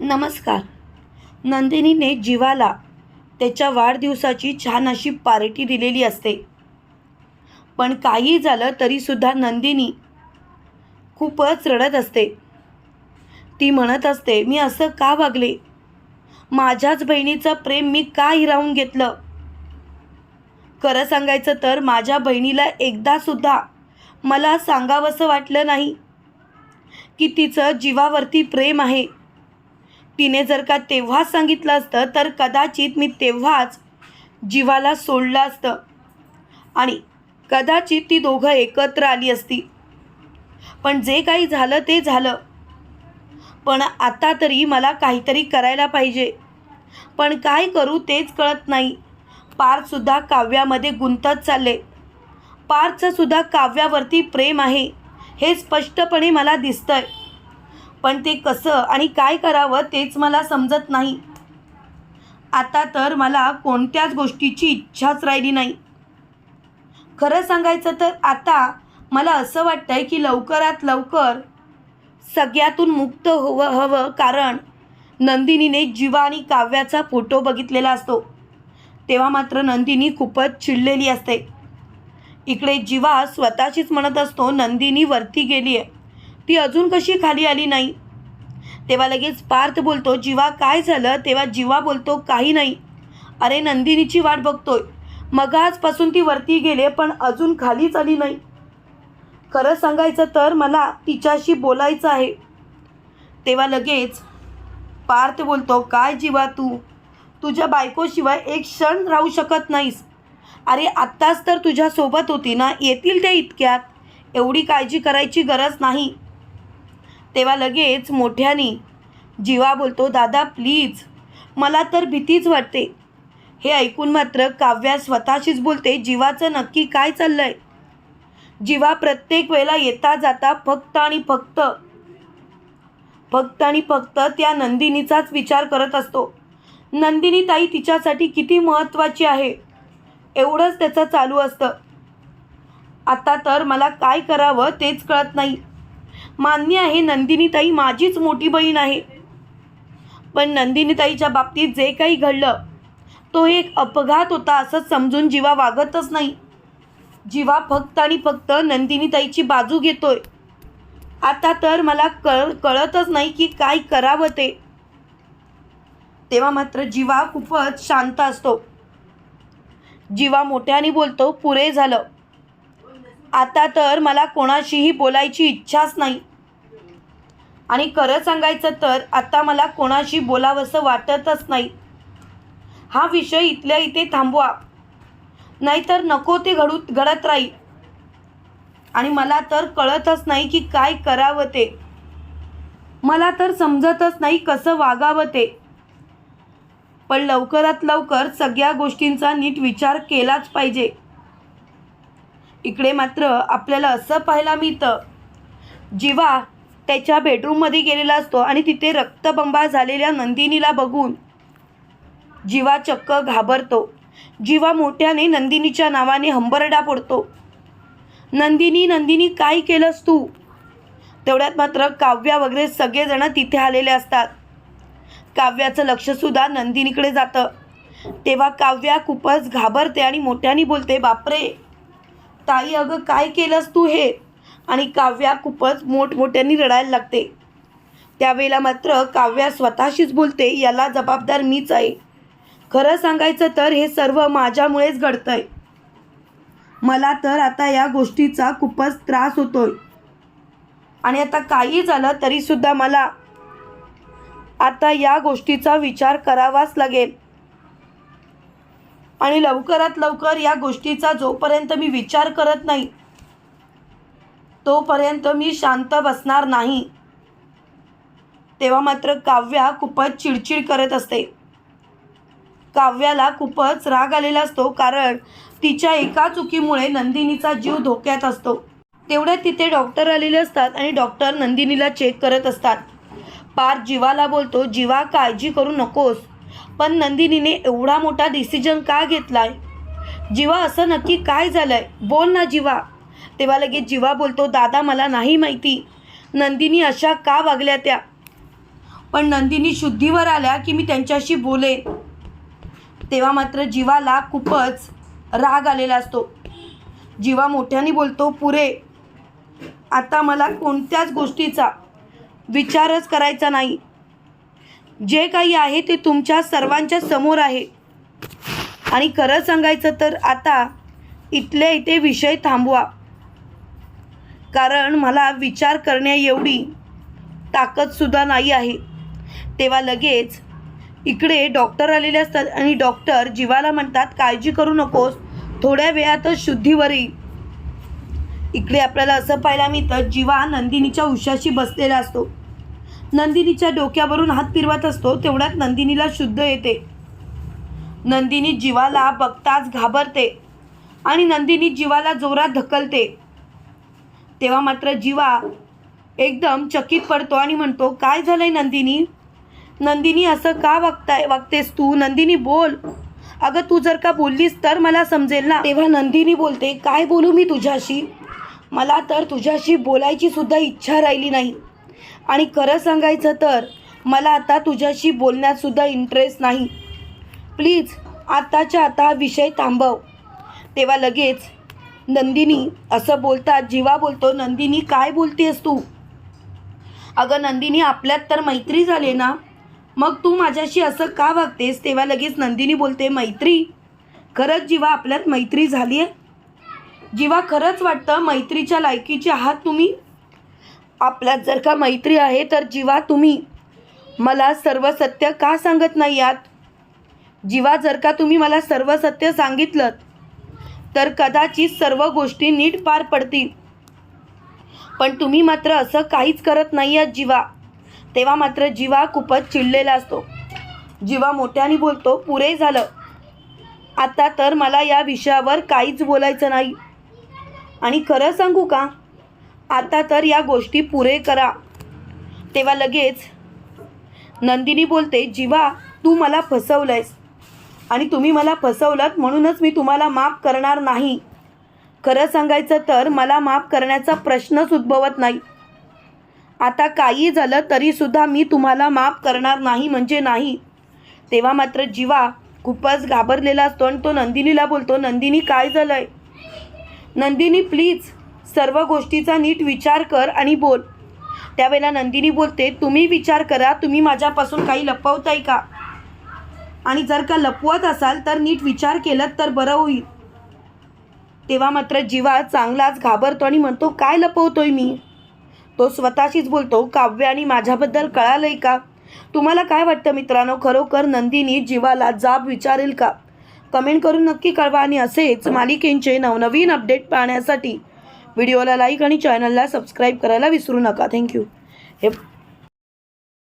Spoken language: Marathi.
नमस्कार. नंदिनीने जीवाला त्याच्या वाढदिवसाची छान अशी पार्टी दिलेली असते. पण काही झालं तरीसुद्धा नंदिनी खूपच रडत असते. ती म्हणत असते मी असं का वागले? माझ्याच बहिणीचं प्रेम मी का हिरावून घेतलं? खरं सांगायचं तर माझ्या बहिणीला एकदासुद्धा मला सांगावंसं वाटलं नाही की तिचं जीवावरती प्रेम आहे. तिने जर का तेव्हाच सांगितलं असतं तर कदाचित मी तेव्हाच जीवाला सोडलं असतं. आणि कदाचित ती दोघं एकत्र आली असती. पण जे काही झालं ते झालं. पण आता तरी मला काहीतरी करायला पाहिजे. पण काय करू तेच कळत नाही. पार्थसुद्धा काव्यामध्ये गुंतत चालले. पारचंसुद्धा काव्यावरती प्रेम आहे हे स्पष्टपणे मला दिसतंय. पण ते कसं आणि काय करावं तेच मला समजत नाही. आता तर मला कोणत्याच गोष्टीची इच्छाच राहिली नाही. खरं सांगायचं तर आता मला असं वाटतंय की लवकरात लवकर सगळ्यातून मुक्त हवं हवं कारण नंदिनीने जीवा आणि काव्याचा फोटो बघितलेला असतो. तेव्हा मात्र नंदिनी खूपच चिडलेली असते. इकडे जीवा स्वतःशीच म्हणत असतो नंदिनी वरती गेली आहे ती अजून कशी खाली आली नाही? तेव्हा लगेच पार्थ बोलतो जीवा काय झालं? तेव्हा जीवा बोलतो काही नाही. अरे नंदिनीची वाट बघतोय. मग आजपासून ती वरती गेले पण अजून खालीच आली नाही. खरं सांगायचं तर मला तिच्याशी बोलायचं आहे. तेव्हा लगेच पार्थ बोलतो काय जीवा तू? तुझ्या बायकोशिवाय एक क्षण राहू शकत नाहीस. अरे आत्ताच तर तुझ्यासोबत होती ना? येतील ते इतक्यात. एवढी काळजी करायची गरज नाही. तेव्हा लगेच मोठ्याने जीवा बोलतो दादा प्लीज मला तर भीतीच वाटते. हे ऐकून मात्र काव्या स्वतःशीच बोलते जीवाचं नक्की काय चाललं आहे जीवा प्रत्येक वेळेला येता जाता फक्त आणि फक्त फक्त आणि फक्त त्या नंदिनीचाच विचार करत असतो. नंदिनी ताई तिच्यासाठी किती महत्त्वाची आहे एवढंच त्याचं चालू असतं. आता तर मला काय करावं तेच कळत नाही. मान्य आहे नंदिनीताई माझीच मोठी बहीण आहे. पण नंदिनीताईच्या बाबतीत जे काही घडलं तो एक अपघात होता असं समजून जीवा वागतच नाही. जीवा फक्त आणि फक्त नंदिनीताईची बाजू घेतोय. आता तर मला कळ कळतच नाही की काय करावं ते. तेव्हा मात्र जीवा खूपच शांत असतो. जीवा मोठ्याने बोलतो पुरे झालं. आता तर मला कोणाशीही बोलायची इच्छाच नाही. आणि खरं सांगायचं तर आता मला कोणाशी बोलावंसं वाटतच नाही. हा विषय इथल्या इथे थांबवा. नाहीतर नको ते घडू घडत राहील. आणि मला तर कळतच नाही की काय करावं ते. मला तर समजतच नाही कसं वागावं ते. पण लवकरात लवकर सगळ्या गोष्टींचा नीट विचार केलाच पाहिजे. इकडे मात्र आपल्याला असं पाहायला मिळतं. जीवा त्याच्या बेडरूममध्ये गेलेला असतो आणि तिथे रक्तबंबा झालेल्या नंदिनीला बघून जीवा चक्क घाबरतो. जीवा मोठ्याने नंदिनीच्या नावाने हंबरडा पडतो. नंदिनी नंदिनी काय केलंस तू? तेवढ्यात मात्र काव्या वगैरे सगळेजण तिथे आलेले असतात. काव्याचं लक्षसुद्धा नंदिनीकडे जातं. तेव्हा काव्या खूपच घाबरते आणि मोठ्याने बोलते बापरे! ताई अगं काय केलंस तू हे? आणि काव्या खूपच मोठमोठ्याने रडायला लागते. त्यावेळेला मात्र काव्या स्वतःशीच बोलते याला जबाबदार मीच आहे. खरं सांगायचं तर हे सर्व माझ्यामुळेच घडतंय. मला तर आता या गोष्टीचा खूपच त्रास होतोय. आणि आता काही झालं तरीसुद्धा मला आता या गोष्टीचा विचार करावाच लागेल. आणि लवकरात लवकर या गोष्टीचा जोपर्यंत मी विचार करत नाही तोपर्यंत मी शांत बसणार नाही. तेव्हा मात्र काव्या खूपच चिडचिड करत असते. काव्याला खूपच राग आलेला असतो कारण तिच्या एका चुकीमुळे नंदिनीचा जीव धोक्यात असतो. तेवढ्यात तिथे डॉक्टर आलेले असतात आणि डॉक्टर नंदिनीला चेक करत असतात. पार जीवाला बोलतो जीवा काळजी करू नकोस पण नंदिनीने एवढा मोठा डिसिजन का घेतलाय? जीवा असं नक्की काय झालंय? बोल ना जीवा. तेव्हा लगेच जीवा बोलतो दादा मला नाही माहिती. नंदिनी अशा का वागल्या त्या? पण नंदिनी शुद्धीवर आल्या की मी त्यांच्याशी बोले. तेव्हा मात्र जीवाला खूपच राग आलेला असतो. जीवा मोठ्याने बोलतो पुरे आता मला कोणत्याच गोष्टीचा विचारच करायचा नाही. जे काही आहे ते तुमच्या सर्वांच्या समोर आहे. आणि खरं सांगायचं तर आता इथल्या इथे विषय थांबवा. कारण मला विचार करण्या एवढी ताकदसुद्धा नाही आहे. तेव्हा लगेच इकडे डॉक्टर आलेले असतात आणि डॉक्टर जीवाला म्हणतात काळजी करू नकोस. थोड्या वेळातच शुद्धीवर. येईल इकडे आपल्याला असं पाहायला मिळतं जीवा नंदिनीच्या उशाशी बसलेला असतो. नंदिनीच्या डोक्यावरून हात फिरवत असतो तेवढ्यात नंदिनीला शुद्ध येते. नंदिनी जीवाला बघताच घाबरते आणि नंदिनी जीवाला जोरात ढकलते. तेव्हा मात्र जीवा एकदम चकित पडतो आणि म्हणतो काय झालंय नंदिनी? नंदिनी असं का वागताय वागतेस तू? नंदिनी बोल. अगं तू जर का बोललीस तर मला समजेल ना? तेव्हा नंदिनी बोलते काय बोलू मी तुझ्याशी? मला तर तुझ्याशी बोलायची सुद्धा इच्छा राहिली नाही. आणि खरं सांगायचं तर मला आता तुझ्याशी बोलण्यातसुद्धा इंटरेस्ट नाही. प्लीज आताच्या आता विषय थांबव. तेव्हा लगेच नंदिनी असं बोलतात जीवा बोलतो नंदिनी काय बोलतेस तू? अगं नंदिनी आपल्यात तर मैत्री झाली ना? मग तू माझ्याशी असं का वागतेस? तेव्हा लगेच नंदिनी बोलते मैत्री खरंच जीवा आपल्यात मैत्री झाली आहे जीवा खरंच वाटतं मैत्रीच्या लायकीचे आहात तुम्ही? आपल्यात जर का मैत्री आहे तर जीवा तुम्ही. मला सर्व सत्य का सांगत नाही आहात जीवा जर का तुम्ही मला सर्व सत्य सांगितलं तर कदाचित सर्व गोष्टी नीट पार पडतील. पण तुम्ही मात्र असं काहीच करत नाही आहात जीवा. तेव्हा मात्र जीवा खूपच चिडलेला असतो. जीवा मोठ्याने बोलतो पुरे झालं. आता तर मला या विषयावर काहीच बोलायचं नाही. आणि खरं सांगू का? आता तर या गोष्टी पुरे करा. तेव्हा लगेच नंदिनी बोलते जीवा तू मला फसवलंयस. आणि तुम्ही मला फसवलात म्हणूनच मी तुम्हाला माफ करणार नाही. खरं सांगायचं तर मला माफ करण्याचा प्रश्नच उद्भवत नाही. आता काही झालं तरीसुद्धा मी तुम्हाला माफ करणार नाही म्हणजे नाही. तेव्हा मात्र जीवा खूपच घाबरलेला असतो आणि तो नंदिनीला बोलतो नंदिनी काय झालं आहे नंदिनी प्लीज सर्व गोष्टीचा नीट विचार कर आणि बोल. त्यावेळेला नंदिनी बोलते तुम्ही विचार करा तुम्ही माझ्यापासून काही लपवताय का? आणि जर का लपवत असाल तर नीट विचार केलात तर बरं होईल. तेव्हा मात्र जीवा चांगलाच घाबरतो आणि म्हणतो काय लपवतोय मी? तो स्वतःशीच बोलतो काव्य आणि माझ्याबद्दल कळालंय का? तुम्हाला काय वाटतं मित्रांनो? खरोखर नंदिनी जीवाला जाब विचारेल का? कमेंट करून नक्की कळवा आणि असेच मालिकेंचे नवनवीन अपडेट पाहण्यासाठी व्हिडिओला लाईक आणि चॅनलला सबस्क्राईब करायला विसरू नका. थँक्यू. हे